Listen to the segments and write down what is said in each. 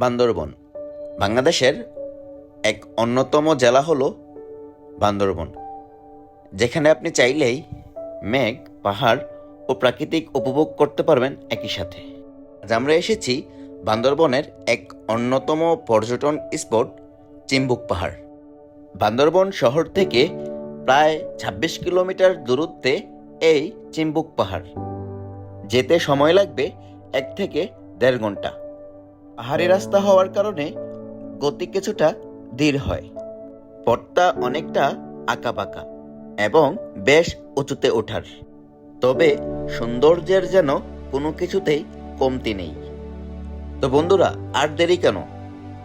বান্দরবন। বাংলাদেশের এক অন্যতম জেলা হলো বান্দরবন, যেখানে আপনি চাইলেই মেঘ, পাহাড় ও প্রাকৃতিক উপভোগ করতে পারবেন একই সাথে। আজ আমরা এসেছি বান্দরবনের এক অন্যতম পর্যটন স্পট, চিম্বুক পাহাড়। বান্দরবন শহর থেকে প্রায় ২৬ কিলোমিটার দূরত্বে এই চিম্বুক পাহাড়। যেতে সময় লাগবে এক থেকে দেড় ঘণ্টা। পাহাড়ি রাস্তা হওয়ার কারণে গতি কিছুটা ধীর হয়। পথটা অনেকটা আঁকাবাঁকা এবং বেশ উঁচুতে ওঠার। তবে সৌন্দর্যের যেন কোনো কিছুতেই কমতি নেই। তো বন্ধুরা, আর দেরি কেন?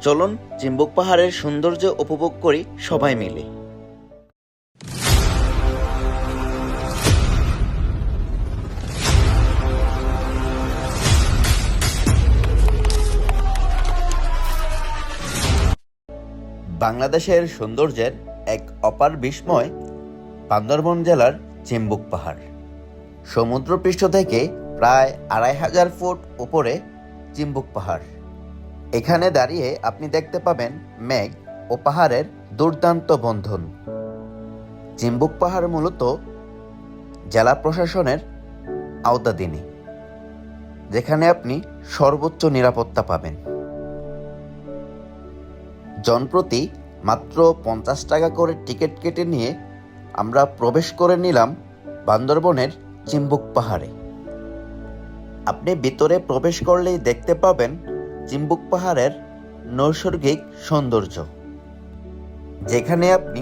চলুন চিম্বুক পাহাড়ের সৌন্দর্য উপভোগ করি সবাই মিলে। বাংলাদেশের সৌন্দর্যের এক অপার বিস্ময় বান্দরবন জেলার চিম্বুক পাহাড়। সমুদ্রপৃষ্ঠ থেকে প্রায় আড়াই হাজার ফুট উপরে চিম্বুক পাহাড়। এখানে দাঁড়িয়ে আপনি দেখতে পাবেন মেঘ ও পাহাড়ের দুর্দান্ত বন্ধন। চিম্বুক পাহাড় মূলত জেলা প্রশাসনের আওতাধীনে, যেখানে আপনি সর্বোচ্চ নিরাপত্তা পাবেন। জনপ্রতি মাত্র পঞ্চাশ টাকা করে টিকিট কেটে নিয়ে আমরা প্রবেশ করে নিলাম বান্দরবনের চিম্বুক পাহাড়ে। আপনি ভিতরে প্রবেশ করলেই দেখতে পাবেন চিম্বুক পাহাড়ের নৈসর্গিক সৌন্দর্য। যেখানে আপনি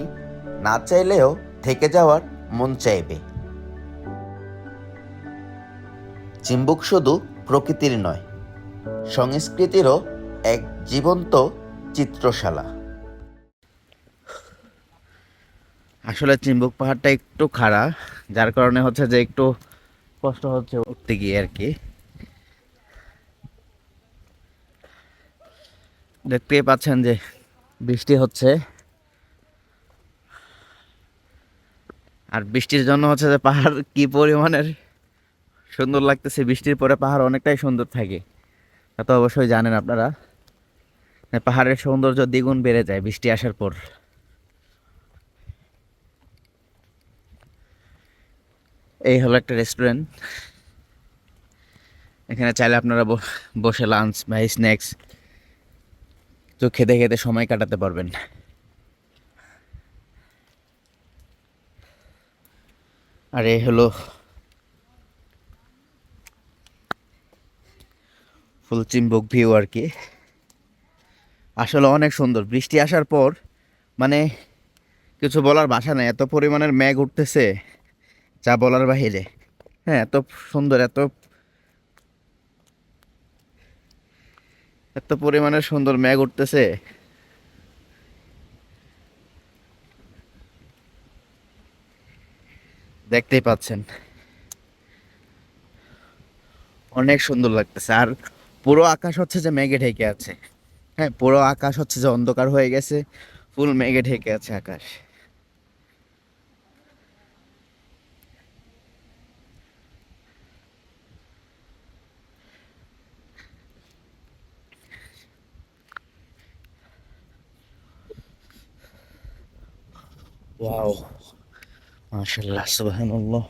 না চাইলেও থেকে যাওয়ার মন চাইবে। চিম্বুক শুধু প্রকৃতির নয়, সংস্কৃতিরও এক জীবন্ত চিত্রশালা। আসলে চিম্বুক পাহাড়টা একটু খাড়া, যার কারণে হচ্ছে যে একটু কষ্ট হচ্ছে উঠতে গিয়ে আর কি। দেখতেই পাচ্ছেন যে বৃষ্টি হচ্ছে। আর বৃষ্টির জন্য হচ্ছে যে পাহাড় কি পরিমাণের সুন্দর লাগতেছে, বৃষ্টির পরে পাহাড় অনেকটাই সুন্দর থাকে। তা তো অবশ্যই জানেন আপনারা। পাহাড়ের সৌন্দর্য দ্বিগুণ বেড়ে যায় বৃষ্টি আসার পর। এই হলো একটা রেস্টুরেন্ট এখানে চাইলে আপনারা বসে লাঞ্চ বা স্ন্যাক্স তো খেতে খেতে সময় কাটাতে পারবেন। আর এই হলো ফুল বুক ভিউ আর কি। আসলে অনেক সুন্দর। বৃষ্টি আসার পর মানে কিছু বলার ভাষা নেই। এত পরিমাণের মেঘ উঠতেছে, যা বলার বাহিরে। হ্যাঁ এত সুন্দর, এত এত পরিমাণের সুন্দর মেঘ উঠতেছে। দেখতেই পাচ্ছেন। অনেক সুন্দর লাগতেছে। আর পুরো আকাশ হচ্ছে যে মেঘে ঢেকে আছে। হ্যাঁ পুরো আকাশ হচ্ছে যে অন্ধকার হয়ে গেছে ফুল মেঘে ঢেকে আছে আকাশ। ওয়াও মাশাল্লাহ সুবহানাল্লাহ।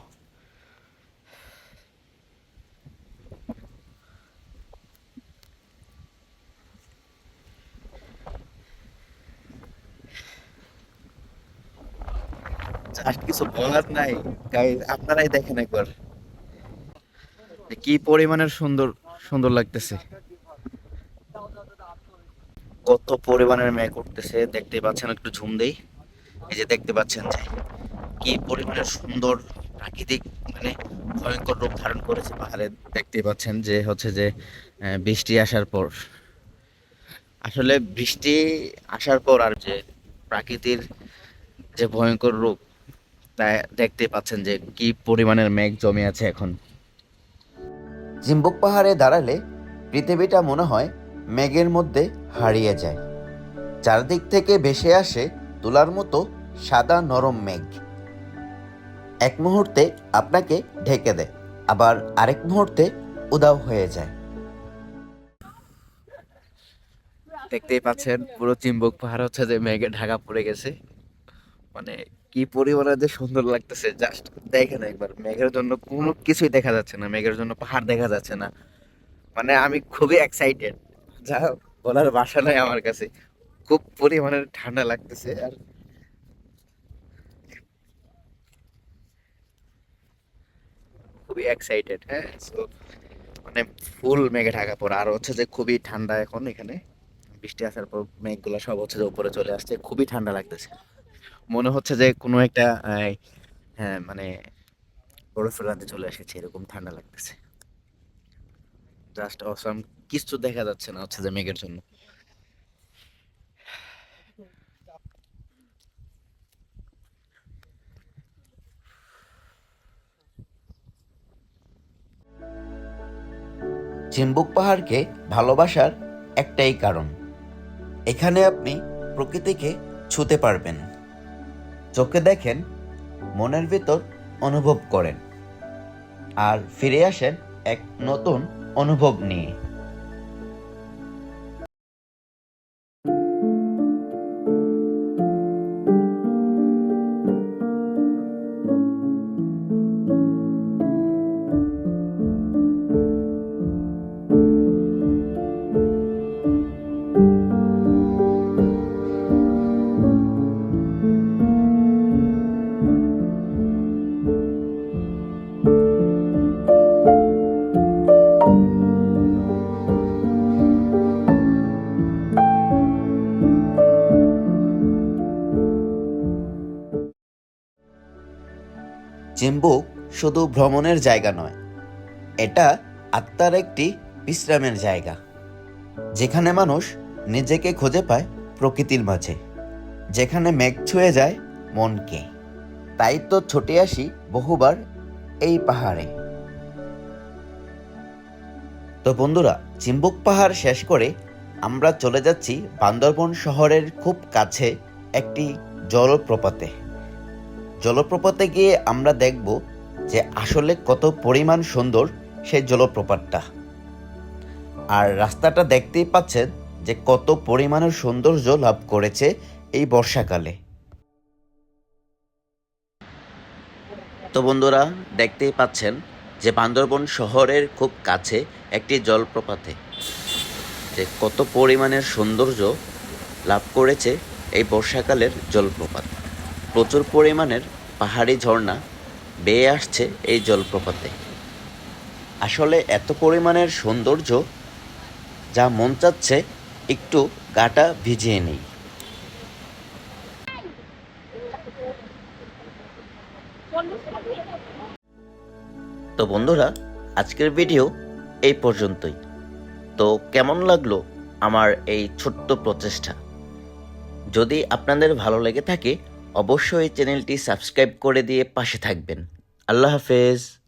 আর কিছু বলার নাই। আপনারাই দেখেন একবার। কি পরিমাণের সুন্দর সুন্দর লাগতেছে। কত পরিমাণের মেঘ উঠতেছে দেখতে পাচ্ছেন, একটু ঝুম দেই। এই যে দেখতে পাচ্ছেন যে, কি পরিমাণের সুন্দর প্রাকৃতিক মানে ভয়ঙ্কর রূপ ধারণ করেছে পাহাড়ে। দেখতে পাচ্ছেন যে, হচ্ছে যে বৃষ্টি আসার পর। আসলে বৃষ্টি আসার পর আর যে প্রাকৃতির যে ভয়ঙ্কর রূপ দেখতে পাচ্ছেন যে কি পরিমাণের মেঘ জমে আছে এখন। জিম্বুক পাহাড়ে দাঁড়ালে পৃথিবীটা মনে হয় মেঘের মধ্যে হারিয়ে যায়। চারদিক থেকে ভেসে আসে তুলার মতো সাদা নরম মেঘ। এক মুহূর্তে আপনাকে ঢেকে দেয় আবার আরেক মুহূর্তে উদাও হয়ে যায়। দেখতেই পাচ্ছেন পুরো চিম্বুক পাহাড় হচ্ছে যে মেঘে ঢাকা পড়ে গেছে। মানে কি পরিমাণে যে সুন্দর লাগতেছে জাস্ট দেখেন একবার, মেঘের জন্য কোনো কিছুই দেখা যাচ্ছে না, মেঘের জন্য পাহাড় দেখা যাচ্ছে না। মানে আমি খুবই এক্সাইটেড যা বলার ভাষা নাই আমার কাছে। খুব পরিমাণে ঠান্ডা লাগতেছে আর খুবই এক্সাইটেড হ্যাঁ মানে ফুল মেঘে ঢাকা পড়া। আর হচ্ছে যে খুবই ঠান্ডা এখন এখানে। বৃষ্টি আসার পর মেঘগুলো সব হচ্ছে যে উপরে চলে আসছে, খুবই ঠান্ডা লাগতেছে। মনে হচ্ছে যে কোনো একটা হ্যাঁ মানে বরফের রাতে চলে এসেছে, এরকম ঠান্ডা লাগতেছে। জাস্ট অসাম কিছু দেখা যাচ্ছে না হচ্ছে যে মেঘের জন্য। চিম্বুক পাহাড়কে ভালোবাসার একটাই কারণ। এখানে আপনি প্রকৃতিকে ছুতে পারবেন। চোখে দেখেন মনের ভিতর অনুভব করেন। আর ফিরে আসেন এক নতুন অনুভব নিয়ে। চিম্বুক শুধু ভ্রমণের জায়গা নয়, এটা আত্মার একটি বিশ্রামের জায়গা, যেখানে মানুষ নিজেকে খুঁজে পায় প্রকৃতির মাঝে, যেখানে মেঘ ছুঁয়ে যায় মনকে। তাই তো ছুটে আসি বহুবার এই পাহাড়ে। তো বন্ধুরা, চিম্বুক পাহাড় শেষ করে আমরা চলে যাচ্ছি বান্দরবন শহরের খুব কাছে একটি জলপ্রপাতে। জলপ্রপাতে গিয়ে আমরা দেখব যে আসলে কত পরিমাণ সুন্দর সেই জলপ্রপাতটা। আর রাস্তাটা দেখতেই পাচ্ছেন যে কত পরিমাণের সৌন্দর্য লাভ করেছে এই বর্ষাকালে। তো বন্ধুরা, দেখতেই পাচ্ছেন যে বান্দরবন শহরের খুব কাছে একটি জলপ্রপাতে যে কত পরিমাণের সৌন্দর্য লাভ করেছে এই বর্ষাকালের জলপ্রপাত। প্রচুর পরিমাণের পাহাড়ি ঝর্ণা বেয়ে আসছে এই জলপ্রপাতে। আসলে এত পরিমাণের সৌন্দর্য যা মন চাচ্ছে একটু গাটা ভিজিয়ে নেই। তো বন্ধুরা, আজকের ভিডিও এই পর্যন্তই। তো কেমন লাগল আমার এই ছোট্ট প্রচেষ্টা? যদি আপনাদের ভালো লেগে থাকে অবশ্যই চ্যানেলটি সাবস্ক্রাইব করে দিয়ে পাশে থাকবেন। আল্লাহ হাফেজ।